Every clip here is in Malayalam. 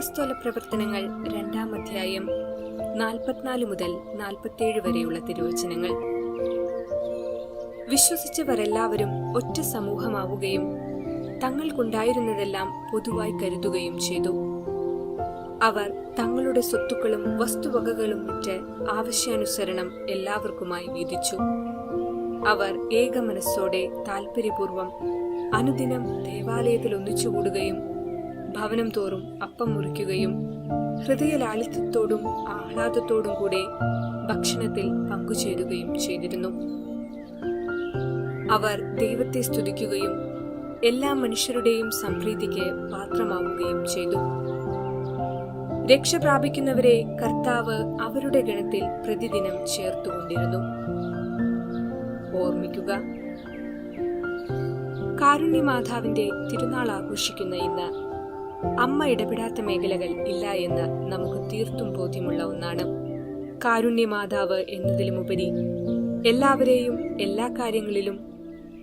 അപ്പസ്തോല പ്രവർത്തനങ്ങൾ രണ്ടാം അധ്യായം നാൽപ്പത്തിനാല് മുതൽ നാൽപ്പത്തിയേഴ് വരെയുള്ള തിരുവചനങ്ങൾ. വിശ്വസിച്ചവരെല്ലാവരും ഒറ്റ സമൂഹമാവുകയും തങ്ങൾക്കുണ്ടായിരുന്നതെല്ലാം പൊതുവായി കരുതുകയും ചെയ്തു. അവർ തങ്ങളുടെ സ്വത്തുക്കളും വസ്തുവകകളും വിറ്റ് ആവശ്യാനുസരണം എല്ലാവർക്കുമായി വീതിച്ചു. അവർ ഏകമനസ്സോടെ താൽപര്യപൂർവം അനുദിനം ദേവാലയത്തിൽ ഒന്നിച്ചുകൂടുകയും ഭവനം തോറും അപ്പം മുറിക്കുകയും ഹൃദയ ലാളിത്യത്തോടും ആഹ്ലാദത്തോടും കൂടെ ഭക്ഷണത്തിൽ പങ്കുചേരുകയും ചെയ്തിരുന്നു. അവർ ദൈവത്തെ സ്തുതിക്കുകയും എല്ലാ മനുഷ്യരുടെയും സംപ്രീതിക്ക് പാത്രമാവുകയും ചെയ്തു. രക്ഷ പ്രാപിക്കുന്നവരെ കർത്താവ് അവരുടെ ഗണത്തിൽ പ്രതിദിനം ചേർത്തുകൊണ്ടിരുന്നു. ഓർമ്മിക്കുക കാരുണ്യമാതാവിന്റെ തിരുനാൾ ആഘോഷിക്കുന്ന ഇന്ന് അമ്മ ഇടപെടാത്ത മേഖലകൾ ഇല്ല എന്ന് നമുക്ക് തീർത്തും ബോധ്യമുള്ള ഒന്നാണ്. കാരുണ്യമാതാവ് എന്നതിലുമുപരി എല്ലാവരെയും എല്ലാ കാര്യങ്ങളിലും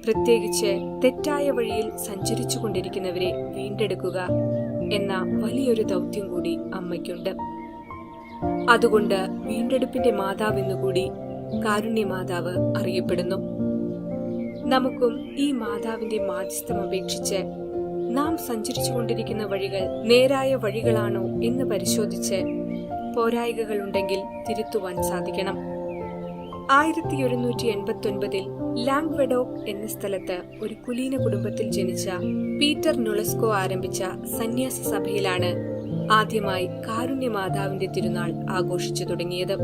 പ്രത്യേകിച്ച് തെറ്റായ വഴിയിൽ സഞ്ചരിച്ചു കൊണ്ടിരിക്കുന്നവരെ വീണ്ടെടുക്കുക എന്ന വലിയൊരു ദൗത്യം കൂടി അമ്മയ്ക്കുണ്ട്. അതുകൊണ്ട് വീണ്ടെടുപ്പിന്റെ മാതാവെന്നുകൂടി കാരുണ്യമാതാവ് അറിയപ്പെടുന്നു. നമുക്കും ഈ മാതാവിന്റെ മാധ്യസ്ഥം അപേക്ഷിച്ച് നാം സഞ്ചരിച്ചുകൊണ്ടിരിക്കുന്ന വഴികൾ നേരായ വഴികളാണോ എന്ന് പരിശോധിച്ച് പോരായികകൾ ഉണ്ടെങ്കിൽ തിരുത്തുവാൻ സാധിക്കണം. ആയിരത്തി ഒരുന്നൂറ്റി എൺപത്തി ഒൻപതിൽ ലാംഗ്വെഡോക്ക് എന്ന സ്ഥലത്ത് ഒരു കുലീന കുടുംബത്തിൽ ജനിച്ച പീറ്റർ നുളസ്കോ ആരംഭിച്ച സന്യാസി സഭയിലാണ് ആദ്യമായി കാരുണ്യ മാതാവിന്റെ തിരുനാൾ ആഘോഷിച്ചു തുടങ്ങിയത്.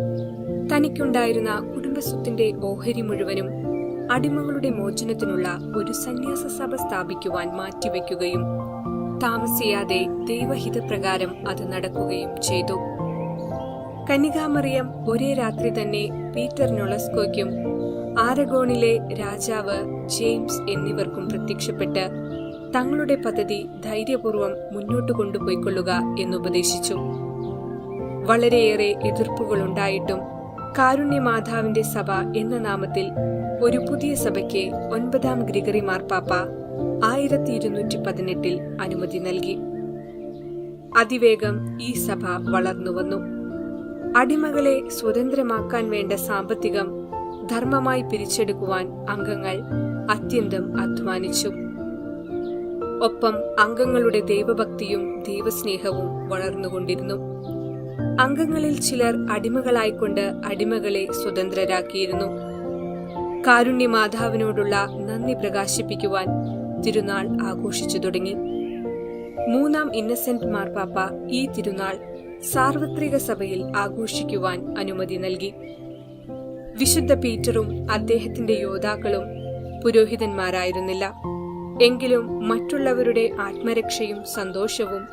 തനിക്കുണ്ടായിരുന്ന കുടുംബസ്വത്തിന്റെ ഓഹരി മുഴുവനും അടിമകളുടെ മോചനത്തിനുള്ള ഒരു സന്യാസ സഭ സ്ഥാപിക്കുവാൻ മാറ്റിവെക്കുകയും താമസിയാതെ ദൈവഹിതപ്രകാരം അത് നടക്കുകയും ചെയ്തു. കന്നികാമറിയം ഒരേ രാത്രി തന്നെ പീറ്റർ നൊളസ്കോയ്ക്കും ആരഗോണിലെ രാജാവ് ജെയിംസ് എന്നിവർക്കും പ്രത്യക്ഷപ്പെട്ട് തങ്ങളുടെ പദ്ധതി ധൈര്യപൂർവം മുന്നോട്ട് കൊണ്ടുപോയിക്കൊള്ളുക എന്നുപദേശിച്ചു. വളരെയേറെ എതിർപ്പുകളുണ്ടായിട്ടും കാരുണ്യമാതാവിന്റെ സഭ എന്ന നാമത്തിൽ ഒരു പുതിയ സഭയ്ക്ക് ഒൻപതാം ഗ്രിഗറി മാർപ്പാപ്പ ആയിരത്തി ഇരുന്നൂറ്റി പതിനെട്ടിൽ അനുമതി നൽകി. അതിവേഗം ഈ സഭ വളർന്നുവന്നു അടിമകളെ സ്വതന്ത്രമാക്കാൻ വേണ്ട സാമ്പത്തികം ധർമ്മമായി പിരിച്ചെടുക്കുവാൻ അംഗങ്ങൾ അത്യന്തം അധ്വാനിച്ചു. ഒപ്പം അംഗങ്ങളുടെ ദൈവഭക്തിയും ദൈവസ്നേഹവും വളർന്നുകൊണ്ടിരുന്നു. അംഗങ്ങളിൽ ചിലർ അടിമകളായിക്കൊണ്ട് അടിമകളെ സ്വതന്ത്രരാക്കിയിരുന്നു. കാരുണ്യ മാതാവിനോടുള്ള നന്ദി പ്രകാശിപ്പിക്കുവാൻ തിരുനാൾ ആഘോഷിച്ചു തുടങ്ങി. മൂന്നാം ഇന്നസെന്റ് മാർപ്പാപ്പ ഈ തിരുനാൾ സാർവത്രിക സഭയിൽ ആഘോഷിക്കുവാൻ അനുമതി നൽകി. വിശുദ്ധ പീറ്ററും അദ്ദേഹത്തിന്റെ യോദ്ധാക്കളും പുരോഹിതന്മാരായിരുന്നില്ല. എങ്കിലും മറ്റുള്ളവരുടെ ആത്മരക്ഷയും സന്തോഷവും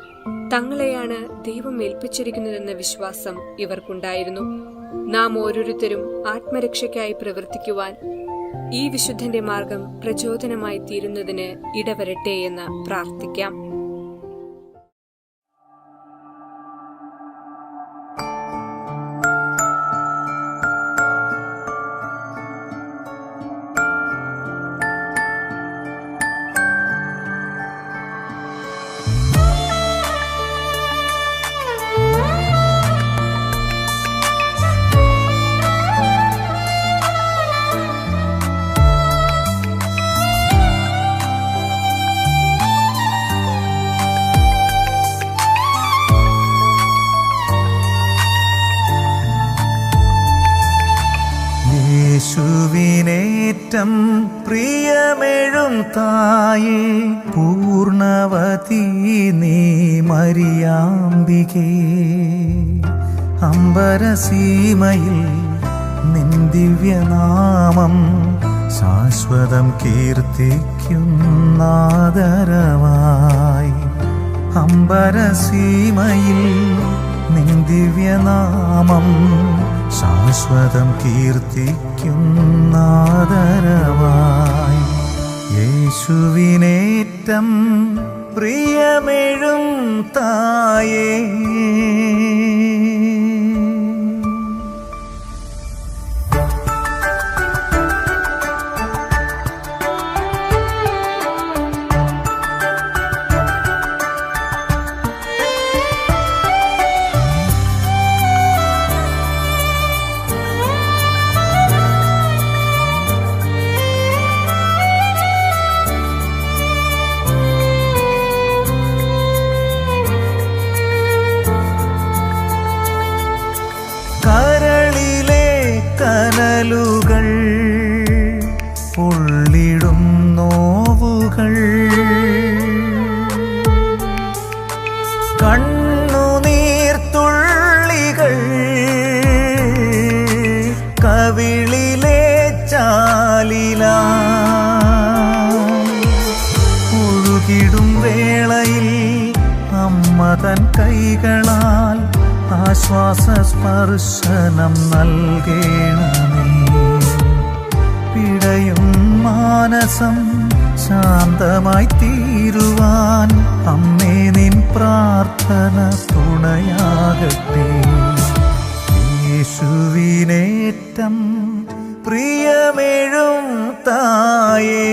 തങ്ങളെയാണ് ദൈവം ഏൽപ്പിച്ചിരിക്കുന്നതെന്ന വിശ്വാസം ഇവർക്കുണ്ടായിരുന്നു. നാം ഓരോരുത്തരും ആത്മരക്ഷയ്ക്കായി പ്രവർത്തിക്കുവാൻ ഈ വിശുദ്ധന്റെ മാർഗം പ്രചോദനമായി തീരുന്നതിന് ഇടവരട്ടെ എന്ന് പ്രാർത്ഥിക്കാം. യേശുവിനേറ്റം പ്രിയമെഴും തായേ പൂർണവതി നീ മരിയാമ്പികേ. അമ്പരസീമയിൽ നിൻ ദിവ്യനാമം ശാശ്വതം കീർത്തിക്കുന്നാദരവായി അമ്പരസീമയിൽ നിൻ ദിവ്യനാമം ശാശ്വതം കീർത്തിക്കുന്നാദരവായി യേശുവിനേറ്റം പ്രിയമെഴും തായേ. പൊള്ളിടും നോവുകൾ. കണ്ണുനീർത്തുള്ളികൾ കവിളിലെ ചാലില. ഒഴുകിടും വേളയിൽ അമ്മ തൻ കൈകളാൽ ആശ്വാസ സ്പർശനം നൽകേണമേ. മാനസം ശാന്തമായി തീരുവാൻ അമ്മേ നിൻ പ്രാർത്ഥന തുണയാകട്ടെ. യേശുവിനേറ്റം പ്രിയമേഴും തായേ.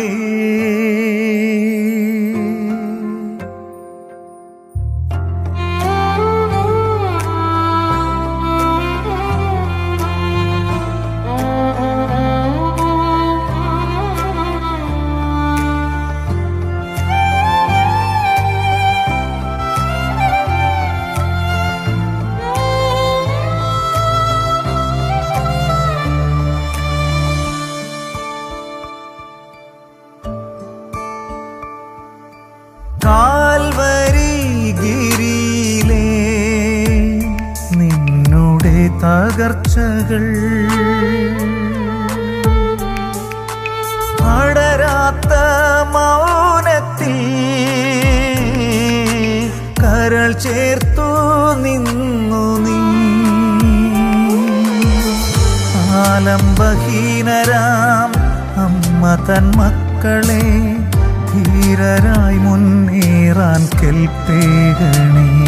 കാൽവരി ഗിരിയിലെ നിന്നുടെ തകർച്ചകൾ. അടരാത്ത മൗനത്തിൽ കരൾ ചേർത്തു നിന്നു നീ. ആലംബഹീനരാം അമ്മ തൻ മക്കളെ ധീരരായി കെൽപ്പേകണേ.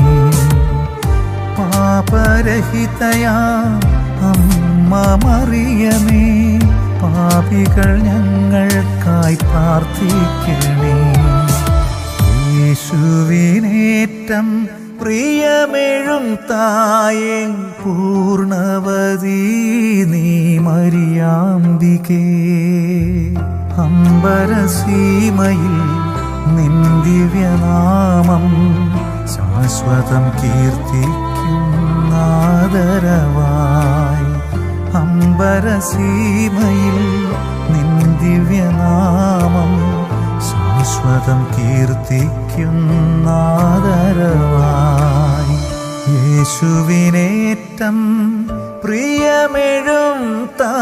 പാപരഹിതയാ അമ്മ മറിയമേ. പാപികൾ ഞങ്ങൾക്കായി പ്രാർത്ഥിക്കണേ. യേശുവിനേറ്റം പ്രിയമെഴും തായേ. പൂർണവതി നീ മരിയാമ്പികേ അമ്പരസീമയിൽ ദിവ്യനാമം ശാശ്വതം കീർത്തിക്കുന്നാദരവായി അമ്പരസീമയിൽ നിൻ ദിവ്യനാമം ശാശ്വതം കീർത്തിക്കുന്നാദരവായി യേശുവിനേറ്റം പ്രിയമെഴും താ